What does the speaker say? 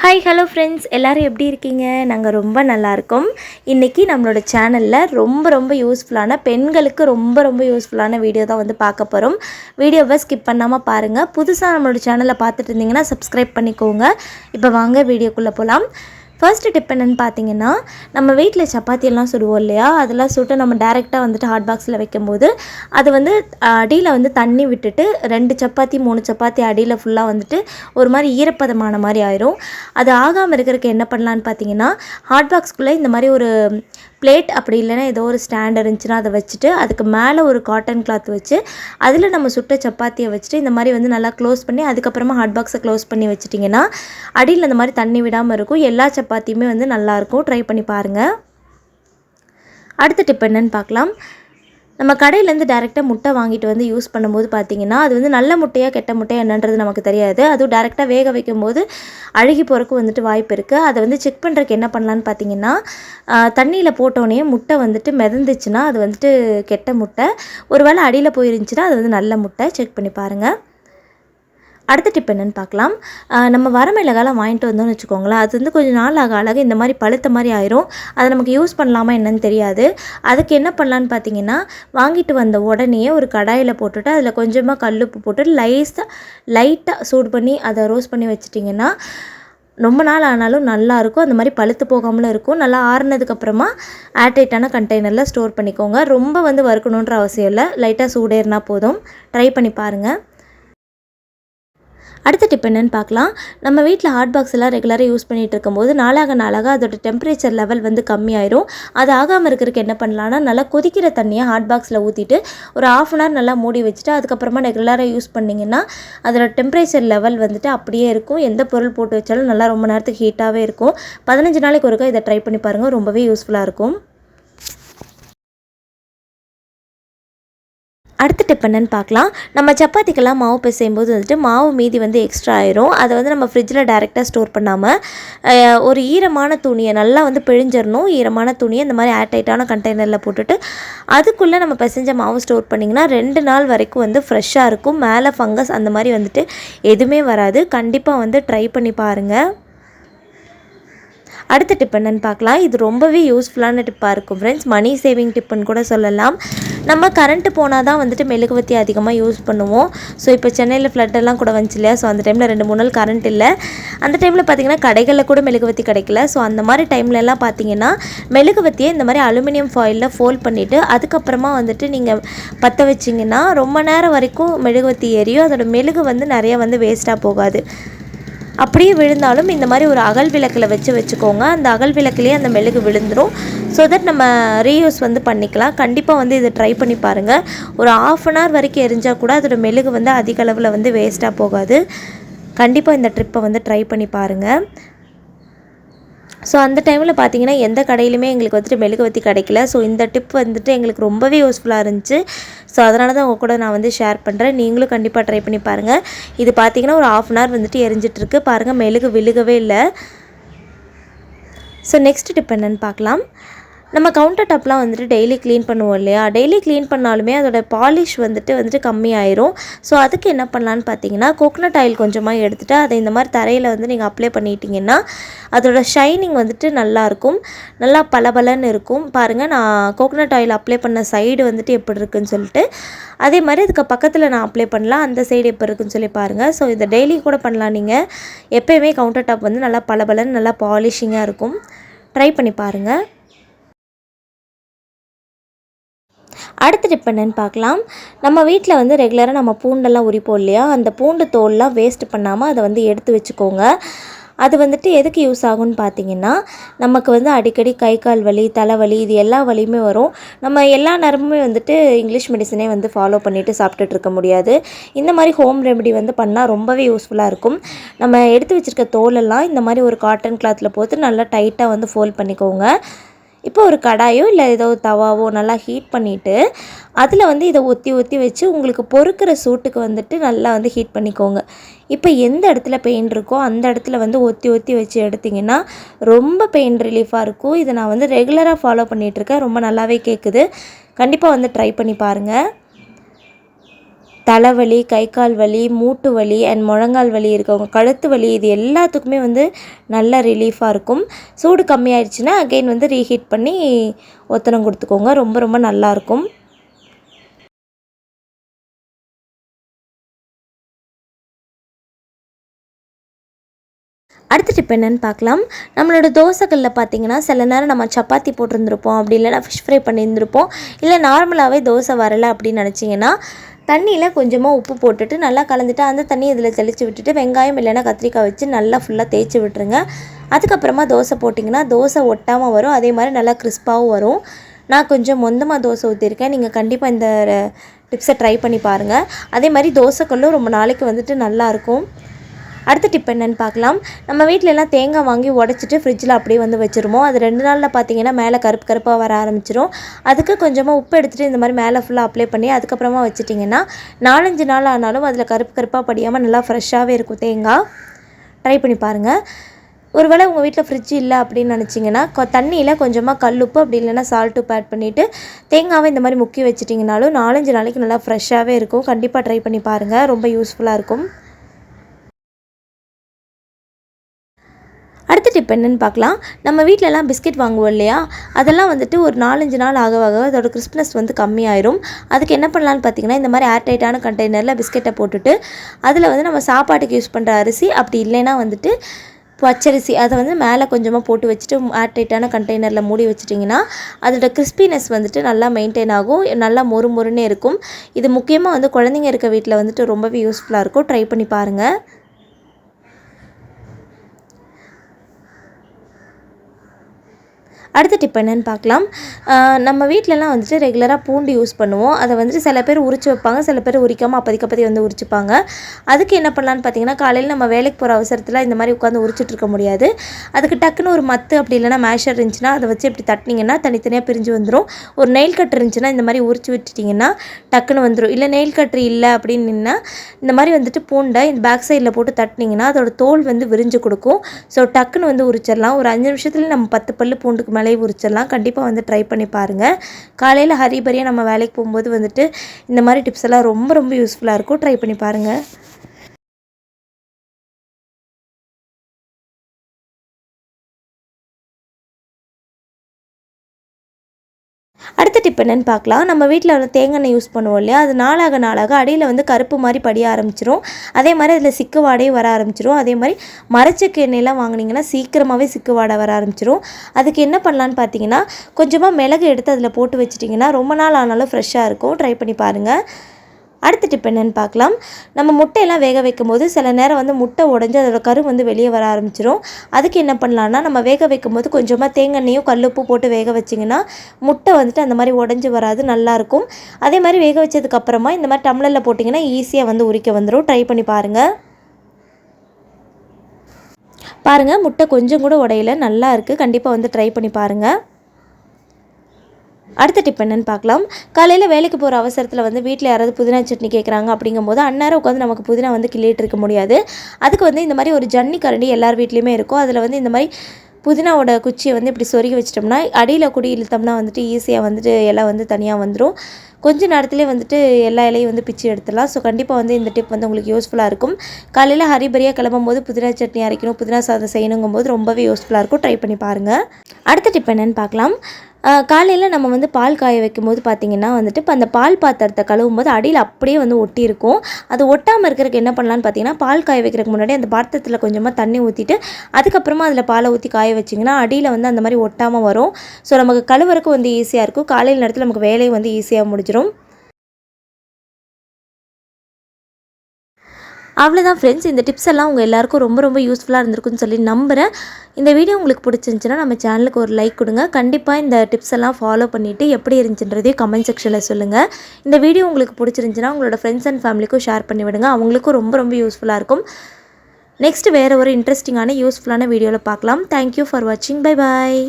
Hi hello friends எல்லோரும் எப்படி இருக்கீங்க? நாங்கள் ரொம்ப நல்லா இருக்கோம். இன்றைக்கி நம்மளோட சேனலில் ரொம்ப ரொம்ப யூஸ்ஃபுல்லான பெண்களுக்கு ரொம்ப ரொம்ப யூஸ்ஃபுல்லான வீடியோ தான் வந்து பார்க்க போகிறோம் வீடியோவை ஸ்கிப் பண்ணாமல் பாருங்கள் புதுசாக நம்மளோட சேனலை பார்த்துட்டு இருந்தீங்கன்னா சப்ஸ்கிரைப் பண்ணிக்கோங்க. இப்போ வாங்க வீடியோக்குள்ளே போகலாம் ஃபர்ஸ்ட் டிப் என்னென்னு பார்த்தீங்கன்னா நம்ம வீட்டில் சப்பாத்தி எல்லாம் சுடுவோம் இல்லையா? அதெல்லாம் சுட்டு நம்ம டேரெக்டாக வந்துட்டு ஹாட் பாக்ஸில் வைக்கும்போது அது வந்து அடியில் வந்து தண்ணி விட்டுட்டு ரெண்டு சப்பாத்தி மூணு சப்பாத்தி அடியில் ஃபுல்லாக வந்துட்டு ஒரு மாதிரி ஈரப்பதமான மாதிரி ஆயிரும். அது ஆகாமல் இருக்கிறதுக்கு என்ன பண்ணலான்னு பார்த்தீங்கன்னா ஹாட் பாக்ஸ்குள்ளே இந்த மாதிரி ஒரு பிளேட் அப்படி இல்லைன்னா ஏதோ ஒரு ஸ்டாண்ட் இருந்துச்சுன்னா அதை வச்சுட்டு அதுக்கு மேலே ஒரு காட்டன் கிளாத் வச்சு அதில் நம்ம சுட்ட சப்பாத்தியை வச்சுட்டு இந்த மாதிரி வந்து நல்லா க்ளோஸ் பண்ணி அதுக்கப்புறமா ஹாட் பாக்ஸை க்ளோஸ் பண்ணி வச்சிட்டிங்கன்னா அடியில் இந்த மாதிரி தண்ணி விடாமல் இருக்கும். எல்லா சப்பாத்தியுமே வந்து நல்லாயிருக்கும் ட்ரை பண்ணி பாருங்கள் அடுத்த டிப் என்னன்னு பார்க்கலாம். நம்ம கடையிலேருந்து டேரெக்டாக முட்டை வாங்கிட்டு வந்து யூஸ் பண்ணும்போது பார்த்திங்கன்னா அது வந்து நல்ல முட்டையாக கெட்ட முட்டையாக என்னன்றது நமக்கு தெரியாது. அதுவும் டேரெக்டாக வேக வைக்கும்போது அழுகி போகிறக்கு வந்துட்டு வாய்ப்பு இருக்குது அதை வந்து செக் பண்ணுறதுக்கு என்ன பண்ணலான்னு பார்த்தீங்கன்னா தண்ணியில் போட்டோன்னே முட்டை வந்துட்டு மிதந்துச்சுன்னா அது வந்துட்டு கெட்ட முட்டை. ஒருவேளை அடியில் போயிருந்துச்சுன்னா அது வந்து நல்ல முட்டை. செக் பண்ணி பாருங்கள் அடுத்த டிப் என்னென்னு பார்க்கலாம். நம்ம நம்ம வரமிளகாலாம் வாங்கிட்டு வந்தோம்னு வச்சுக்கோங்களேன். அது வந்து கொஞ்சம் நாள் ஆக அழக இந்த மாதிரி பழுத்த மாதிரி ஆயிரும். அதை நமக்கு யூஸ் பண்ணலாமா என்னன்னு தெரியாது. அதுக்கு என்ன பண்ணலான்னு பார்த்தீங்கன்னா வாங்கிட்டு வந்த உடனே ஒரு கடாயில் போட்டுட்டு அதில் கொஞ்சமாக கல்லுப்பு போட்டு லைஸாக லைட்டாக சூடு பண்ணி அதை ரோஸ்ட் பண்ணி வச்சிட்டிங்கன்னா ரொம்ப நாள் ஆனாலும் நல்லாயிருக்கும் அந்த மாதிரி பழுத்து போகாமலும் இருக்கும். நல்லா ஆறுனதுக்கப்புறமா ஏர்டைட்டான கண்டெய்னரில் ஸ்டோர் பண்ணிக்கோங்க. ரொம்ப வந்து வறுக்கணுன்ற அவசியம் இல்லை. லைட்டாக சூடேறினா போதும். ட்ரை பண்ணி பாருங்கள் அடுத்த டிப் என்னென்னு பார்க்கலாம். நம்ம வீட்டில் ஹாட் பாக்ஸ் எல்லாம் ரெகுலராக யூஸ் பண்ணிகிட்டு இருக்கும்போது நாளாக நாளாக அதோட டெம்பரேச்சர் லெவல் வந்து கம்மியாயிரும். அது ஆகாமல் இருக்கிறதுக்கு என்ன பண்ணலான்னா நல்லா கொதிக்கிற தண்ணியை ஹாட் பாக்ஸில் ஊற்றிட்டு ஒரு ஆஃப் அன் ஹவர் நல்லா மூடி வச்சுட்டு அதுக்கப்புறமா ரெகுலராக யூஸ் பண்ணிங்கன்னா அதோட டெம்பரேச்சர் லெவல் வந்துட்டு அப்படியே இருக்கும். எந்த பொருள் போட்டு வச்சாலும் நல்லா ரொம்ப நேரத்துக்கு ஹீட்டாகவே இருக்கும். பதினஞ்சு நாளைக்கு ஒருக்கா இதை ட்ரை பண்ணி பாருங்கள் ரொம்பவே யூஸ்ஃபுல்லாக இருக்கும். அடுத்த டிப் என்னன்னு பார்க்கலாம். நம்ம சப்பாத்திக்கெல்லாம் மாவு பிசையும் போது வந்துட்டு மாவு மீதி வந்து எக்ஸ்ட்ரா ஆயிரும். அதை வந்து நம்ம ஃப்ரிட்ஜில் டேரெக்டாக ஸ்டோர் பண்ணாமல் ஒரு ஈரமான துணியை நல்லா வந்து பிழிஞ்சிடணும் ஈரமான துணியை இந்த மாதிரி ஏர்டைட்டான கண்டெய்னரில் போட்டுட்டு அதுக்குள்ளே நம்ம பிசைஞ்ச மாவு ஸ்டோர் பண்ணிங்கன்னா ரெண்டு நாள் வரைக்கும் வந்து ஃப்ரெஷ்ஷாக இருக்கும். மேலே ஃபங்கஸ் அந்த மாதிரி வந்துட்டு எதுவுமே வராது. கண்டிப்பாக வந்து ட்ரை பண்ணி பாருங்கள் அடுத்த டிப் என்னன்னு பார்க்கலாம். இது ரொம்பவே யூஸ்ஃபுல்லான டிப்பாக இருக்கும் ஃப்ரெண்ட்ஸ் மணி சேவிங் டிப்புன்னு கூட சொல்லலாம். நம்ம கரண்ட்டு போனால் தான் வந்துட்டு மெழுகுவத்தி அதிகமாக யூஸ் பண்ணுவோம். ஸோ இப்போ சென்னையில் ஃப்ளட்டெல்லாம் கூட வந்துச்சு இல்லையா? ஸோ அந்த டைமில் ரெண்டு மூணு நாள் கரண்ட் இல்லை. அந்த டைமில் பார்த்தீங்கன்னா கடைகளில் கூட மெழுகுவத்தி கிடைக்கல. ஸோ அந்த மாதிரி டைம்லலாம் பார்த்தீங்கன்னா மெழுகுவத்தியை இந்த மாதிரி அலுமினியம் ஃபாயிலில் ஃபோல்ட் பண்ணிவிட்டு அதுக்கப்புறமா வந்துட்டு நீங்கள் பற்ற வச்சிங்கன்னா ரொம்ப நேரம் வரைக்கும் மெழுகுவத்தி எரியும். அதோட மெழுகு வந்து நிறைய வந்து வேஸ்ட்டாக போகாது. அப்படியே விழுந்தாலும் இந்த மாதிரி ஒரு அகல் விளக்கில் வச்சு வச்சுக்கோங்க. அந்த அகல் விளக்குலேயே அந்த மெழுகு விழுந்துடும் ஸோ தட் நம்ம ரீயூஸ் வந்து பண்ணிக்கலாம். கண்டிப்பாக வந்து இதை ட்ரை பண்ணி பாருங்கள் ஒரு ஆஃப் அன் ஹவர் வரைக்கும் எரிஞ்சால் கூட அதோட மெழுகு வந்து அதிக அளவில் வந்து வேஸ்ட்டாக போகாது. கண்டிப்பாக இந்த ட்ரிப்பை வந்து ட்ரை பண்ணி பாருங்கள் ஸோ அந்த டைமில் பார்த்தீங்கன்னா எந்த கடையிலுமே எங்களுக்கு வந்துட்டு மெழுகுவத்தி கிடைக்கல. ஸோ இந்த டிப் வந்துட்டு எங்களுக்கு ரொம்பவே யூஸ்ஃபுல்லாக இருந்துச்சு. ஸோ அதனால தான் உங்கள் கூட நான் வந்து ஷேர் பண்ணுறேன் நீங்களும் கண்டிப்பாக ட்ரை பண்ணி பாருங்கள் இது பார்த்தீங்கன்னா ஒரு ஆஃப் அன் ஹவர் வந்துட்டு எரிஞ்சிட்ருக்கு பாருங்கள் மெழுகு விழுகவே இல்லை. ஸோ நெக்ஸ்ட் டிப் என்னென்னு பார்க்கலாம் நம்ம கவுண்டர் டாப்லாம் வந்துட்டு டெய்லி க்ளீன் பண்ணுவோம் இல்லையா? டெய்லி க்ளீன் பண்ணாலுமே அதோட பாலிஷ் வந்துட்டு வந்துட்டு கம்மியாயிரும். ஸோ அதுக்கு என்ன பண்ணலான்னு பார்த்தீங்கன்னா கோகனட் ஆயில் கொஞ்சமாக எடுத்துகிட்டு அதை இந்த மாதிரி தரையில் வந்து நீங்கள் அப்ளை பண்ணிட்டீங்கன்னா அதோட ஷைனிங் வந்துட்டு நல்லாயிருக்கும். நல்லா பளபளன்னு இருக்கும். பாருங்கள் நான் கோகனட் ஆயில் அப்ளை பண்ண சைடு வந்துட்டு எப்படி இருக்குன்னு சொல்லிட்டு அதே மாதிரி இதுக்கு பக்கத்தில் நான் அப்ளை பண்ணலாம். அந்த சைடு எப்போ இருக்குன்னு சொல்லி பாருங்கள் ஸோ இதை டெய்லி கூட பண்ணலாம் நீங்கள் எப்போயுமே கவுண்டர் டாப் வந்து நல்லா பளபளன்னு நல்லா பாலிஷிங்காக இருக்கும். ட்ரை பண்ணி பாருங்கள் அடுத்த டிப் என்னன்னு பார்க்கலாம். நம்ம வீட்டில் வந்து ரெகுலராக நம்ம பூண்டெல்லாம் உரிப்போம் இல்லையா? அந்த பூண்டு தோல்லாம் வேஸ்ட் பண்ணாமல் அதை வந்து எடுத்து வச்சுக்கோங்க. அது வந்துட்டு எதுக்கு யூஸ் ஆகும்னு பார்த்தீங்கன்னா நமக்கு வந்து அடிக்கடி கை கால் வலி தலைவலி இது எல்லா வலியுமே வரும். நம்ம எல்லா நேரமுமே வந்துட்டு இங்கிலீஷ் மெடிசனே வந்து ஃபாலோ பண்ணிவிட்டு சாப்பிட்டுட்டு இருக்க முடியாது. இந்த மாதிரி ஹோம் ரெமெடி வந்து பண்ணால் ரொம்பவே யூஸ்ஃபுல்லாக இருக்கும். நம்ம எடுத்து வச்சுருக்க தோலெல்லாம் இந்த மாதிரி ஒரு காட்டன் கிளாத்தில் போட்டு நல்லா டைட்டாக வந்து ஃபோல்ட் பண்ணிக்கோங்க. இப்போ ஒரு கடாயோ இல்லை ஏதோ ஒரு தவாவோ நல்லா ஹீட் பண்ணிவிட்டு அதில் வந்து இதை ஒத்தி ஒத்தி வச்சு உங்களுக்கு பொறுக்கிற சூட்டுக்கு வந்துட்டு நல்லா வந்து ஹீட் பண்ணிக்கோங்க. இப்போ எந்த இடத்துல பெயின் இருக்கோ அந்த இடத்துல வந்து ஒத்தி ஒத்தி வச்சு எடுத்திங்கன்னா ரொம்ப பெயின் ரிலீஃபாக இருக்கும். இதை நான் வந்து ரெகுலராக ஃபாலோ பண்ணிகிட்ருக்கேன் ரொம்ப நல்லாவே கேட்குது கண்டிப்பாக வந்து ட்ரை பண்ணி பாருங்கள் தலைவலி கை கால் வலி மூட்டு வலி அண்ட் முழங்கால் வலி இருக்கவங்க கழுத்து வலி இது எல்லாத்துக்குமே வந்து நல்ல ரிலீஃபாக இருக்கும். சூடு கம்மியாயிடுச்சுன்னா அகெயின் வந்து ரீஹீட் பண்ணி ஒத்தனம் கொடுத்துக்கோங்க. ரொம்ப ரொம்ப நல்லாயிருக்கும் அடுத்த டிப் என்னென்னு பார்க்கலாம். நம்மளோட தோசைகளில் பார்த்தீங்கன்னா சில நேரம் நம்ம சப்பாத்தி போட்டிருந்துருப்போம். அப்படி இல்லைனா ஃபிஷ் ஃப்ரை பண்ணியிருந்திருப்போம். இல்லை நார்மலாகவே தோசை வரலை அப்படின்னு நினச்சிங்கன்னா தண்ணியில் கொஞ்சமாக உப்பு போட்டுட்டு நல்லா கலந்துட்டு அந்த தண்ணி இதில் தெளித்து விட்டுட்டு வெங்காயம் இல்லைன்னா கத்திரிக்காய் வச்சு நல்லா ஃபுல்லாக தேய்ச்சி விட்டுருங்க. அதுக்கப்புறமா தோசை போட்டிங்கன்னா தோசை ஒட்டாமல் வரும். அதே மாதிரி நல்லா கிறிஸ்பாகவும் வரும். நான் கொஞ்சம் மொந்தமாக தோசை ஊற்றிருக்கேன் நீங்கள் கண்டிப்பாக இந்த டிப்ஸை ட்ரை பண்ணி பாருங்கள் அதே மாதிரி தோசைக்கல்லும் ரொம்ப நாளைக்கு வந்துட்டு நல்லாயிருக்கும் அடுத்த டிப் என்னன்னு பார்க்கலாம். நம்ம வீட்டிலலாம் எல்லாம் தேங்காய் வாங்கி உடச்சிட்டு ஃப்ரிட்ஜில் அப்படியே வந்து வச்சுருவோம் அது ரெண்டு நாளில் பார்த்தீங்கன்னா மேலே கருப்பு கருப்பாக வர ஆரம்பிச்சிரும். அதுக்கு கொஞ்சமாக உப்பு எடுத்துகிட்டு இந்த மாதிரி மேலே ஃபுல்லாக அப்ளை பண்ணி அதுக்கப்புறமா வச்சுட்டிங்கன்னா நாலஞ்சு நாள் ஆனாலும் அதில் கருப்பு கருப்பாக படியாமல் நல்லா ஃப்ரெஷ்ஷாகவே இருக்கும் தேங்காய். ட்ரை பண்ணி பாருங்கள் ஒருவேளை உங்கள் வீட்டில் ஃப்ரிட்ஜ் இல்லை அப்படின்னு நினச்சிங்கன்னா தண்ணியில் கொஞ்சமாக கல்லுப்பு அப்படி இல்லைன்னா சால்ட் உப்பு ஆட் பண்ணிவிட்டு தேங்காவை இந்த மாதிரி முக்கி வச்சிட்டிங்கனாலும் நாலஞ்சு நாளைக்கு நல்லா ஃப்ரெஷ்ஷாகவே இருக்கும். கண்டிப்பாக ட்ரை பண்ணி பாருங்கள் ரொம்ப யூஸ்ஃபுல்லாக இருக்கும். அடுத்த டிப் என்னென்னு பார்க்கலாம். நம்ம வீட்டிலலாம் பிஸ்கெட் வாங்குவோம் இல்லையா? அதெல்லாம் வந்துட்டு ஒரு நாலஞ்சு நாள் ஆக ஆக அதோட கிறிஸ்ப்னஸ் வந்து கம்மியாயிரும். அதுக்கு என்ன பண்ணலான்னு பார்த்தீங்கன்னா இந்த மாதிரி ஏர்டைட்டான கண்டெய்னரில் பிஸ்கெட்டை போட்டுட்டு அதில் வந்து நம்ம சாப்பாட்டுக்கு யூஸ் பண்ணுற அரிசி அப்படி இல்லைன்னா வந்துட்டு பச்சரிசி அதை வந்து மேலே கொஞ்சமாக போட்டு வச்சுட்டு ஏர்டைட்டான கண்டெய்னரில் மூடி வச்சிட்டிங்கன்னா அதோட கிறிஸ்பினஸ் வந்துட்டு நல்லா மெயின்டைன் ஆகும். நல்லா மொறு மொறுன்னே இருக்கும். இது முக்கியமாக வந்து குழந்தைங்க இருக்க வீட்டில் வந்துட்டு ரொம்பவே யூஸ்ஃபுல்லாக இருக்கும். ட்ரை பண்ணி பாருங்கள் அடுத்த டிப் என்னன்னு பார்க்கலாம். நம்ம வீட்டிலலாம் வந்துட்டு ரெகுலராக பூண்டு யூஸ் பண்ணுவோம். அதை வந்துட்டு சில பேர் உரிச்சு வைப்பாங்க. சில பேர் உரிக்காமல் அப்போதைக்கு அப்போதைக்கு வந்து உரிச்சுப்பாங்க. அதுக்கு என்ன பண்ணலான்னு பார்த்தீங்கன்னா காலையில் நம்ம வேலைக்கு போகிற அவசரத்தில் இந்த மாதிரி உட்காந்து உரிச்சிட்டு இருக்க முடியாது. அதுக்கு டக்குன்னு ஒரு மத்து அப்படி இல்லைன்னா மேஷர் இருந்துச்சுன்னா அதை வச்சு இப்படி தட்டினீங்கன்னா தனித்தனியாக பிரிஞ்சு வந்துடும் ஒரு நெயில் கட் இருந்துச்சுன்னா இந்த மாதிரி உரிச்சு விட்டுட்டிங்கன்னா டக்குன்னு வந்துடும் இல்லை நெயில் கட்ரு இல்லை அப்படின்னா இந்த மாதிரி வந்துட்டு பூண்டை இந்த பேக் சைடில் போட்டு தட்டினீங்கன்னா அதோட தோல் வந்து விரிஞ்சு கொடுக்கும். ஸோ டக்குன்னு வந்து உரிச்சிடலாம். ஒரு அஞ்சு நிமிஷத்துல நம்ம பத்து பல்லு பூண்டுக்கு மேலே உரிச்சிடலாம் கண்டிப்பாக வந்து ட்ரை பண்ணி பாருங்கள் காலையில் ஹரிபரியாக நம்ம வேலைக்கு போகும்போது வந்துட்டு இந்த மாதிரி டிப்ஸ் எல்லாம் ரொம்ப ரொம்ப யூஸ்ஃபுல்லாக இருக்கும். ட்ரை பண்ணி பாருங்கள் அடுத்த டிப் என்னென்னு பார்க்கலாம். நம்ம வீட்டில் வந்து தேங்காய் யூஸ் பண்ணுவோம் இல்லையா? அது நாளாக நாளாக அடியில் வந்து கருப்பு மாதிரி படிய ஆரம்பிச்சிரும். அதே மாதிரி அதில் சிக்கு வாடையும் வர ஆரம்பிச்சிரும். அதே மாதிரி மரச்சக்கு எண்ணெய்லாம் வாங்குனீங்கன்னா சீக்கிரமாகவே சிக்கு வாடை வர ஆரம்பிச்சிரும். அதுக்கு என்ன பண்ணலான்னு பார்த்தீங்கன்னா கொஞ்சமாக மிளகு எடுத்து அதில் போட்டு வச்சிட்டிங்கன்னா ரொம்ப நாள் ஆனாலும் ஃப்ரெஷ்ஷாக இருக்கும். ட்ரை பண்ணி பாருங்கள் அடுத்த டிப் என்னென்னு பார்க்கலாம். நம்ம முட்டையெல்லாம் வேக வைக்கும் போது சில நேரம் வந்து முட்டை உடஞ்சி அதோட கரு வந்து வெளியே வர ஆரம்பிச்சிடும் அதுக்கு என்ன பண்ணலான்னா நம்ம வேக வைக்கும் போது கொஞ்சமாக கல் கல்லுப்பு போட்டு வேக வச்சிங்கன்னா முட்டை வந்துட்டு அந்த மாதிரி உடஞ்சி வராது நல்லாயிருக்கும் அதே மாதிரி வேக வச்சதுக்கப்புறமா இந்த மாதிரி டம்ளரில் போட்டிங்கன்னா ஈஸியாக வந்து உரிக்க வந்துடும் ட்ரை பண்ணி பாருங்கள் பாருங்கள் முட்டை கொஞ்சம் கூட உடையில நல்லா இருக்குது கண்டிப்பாக வந்து ட்ரை பண்ணி பாருங்கள் அடுத்த டிப் என்னன்னு பார்க்கலாம். காலையில் வேலைக்கு போகிற அவசரத்தில் வந்து வீட்டில் யாராவது புதினா சட்னி கேட்குறாங்க அப்படிங்கும்போது அந்நேரம் உட்காந்து நமக்கு புதினா வந்து கிள்ளிட்டு இருக்க முடியாது. அதுக்கு வந்து இந்த மாதிரி ஒரு ஜன்னி கரண்டி எல்லார் வீட்லேயுமே இருக்கும். அதில் வந்து இந்த மாதிரி புதினாவோட குச்சியை வந்து இப்படி சொருகி வச்சிட்டோம்னா அடியில் குடி இழுத்தோம்னா வந்துட்டு ஈஸியாக வந்துட்டு இலை வந்து தனியாக வந்துடும் கொஞ்ச நேரத்துலேயே வந்துட்டு எல்லா இலையும் வந்து பிச்சு எடுத்துடலாம். ஸோ கண்டிப்பாக வந்து இந்த டிப் வந்து உங்களுக்கு யூஸ்ஃபுல்லாக இருக்கும். காலையில் ஹரிபரியாக கிளம்பும் போது புதினா சட்னி அரைக்கணும் புதினா சாதம் செய்யணுங்கும் போது ரொம்பவே யூஸ்ஃபுல்லாக இருக்கும். ட்ரை பண்ணி பாருங்கள் அடுத்த டிப் என்னென்னு பார்க்கலாம். காலையில் நம்ம வந்து பால் காய வைக்கும் போது பார்த்திங்கன்னா வந்துட்டு இப்போ அந்த பால் பாத்திரத்தை கழுவும் போது அடியில் அப்படியே வந்து ஒட்டியிருக்கும். அது ஒட்டாமல் இருக்கிறதுக்கு என்ன பண்ணலான்னு பார்த்தீங்கன்னா பால் காய வைக்கிறதுக்கு முன்னாடி அந்த பாத்திரத்தில் கொஞ்சமாக தண்ணி ஊற்றிட்டு அதுக்கப்புறமா அதில் பாலை ஊற்றி காய வச்சிங்கன்னா அடியில் வந்து அந்த மாதிரி ஒட்டாமல் வரும். ஸோ நமக்கு கழுவுறதுக்கு வந்து ஈஸியாக இருக்கும். காலையில் நேரத்தில் நமக்கு வேலையும் வந்து ஈஸியாக முடிஞ்சிடும் அவ்வளோதான் ஃப்ரெண்ட்ஸ் இந்த டிப்ஸ் எல்லாம் உங்கள் எல்லாருக்கும் ரொம்ப ரொம்ப யூஸ்ஃபுல்லாக இருந்திருக்குன்னு சொல்லி நம்புகிறேன் இந்த வீடியோ உங்களுக்கு பிடிச்சிருந்துச்சுன்னா நம்ம சேனலுக்கு ஒரு லைக் கொடுங்க. கண்டிப்பாக இந்த டிப்ஸ் எல்லாம் ஃபாலோ பண்ணிவிட்டு எப்படி இருந்துச்சுன்றதையும் கமெண்ட் செக்ஷனில் சொல்லுங்கள் இந்த வீடியோ உங்களுக்கு பிடிச்சிருந்துச்சுன்னா உங்களோட ஃப்ரெண்ட்ஸ் அண்ட் ஃபேமிலிக்கும் ஷேர் பண்ணி விடுங்க. அவங்களுக்கும் ரொம்ப ரொம்ப யூஸ்ஃபுல்லாக இருக்கும். நெக்ஸ்ட் வேறு ஒரு இன்ட்ரெஸ்டிங்கான யூஸ்ஃபுல்லான வீடியோவில் பார்க்கலாம். தேங்க்யூ ஃபார் வாட்சிங் பை பாய்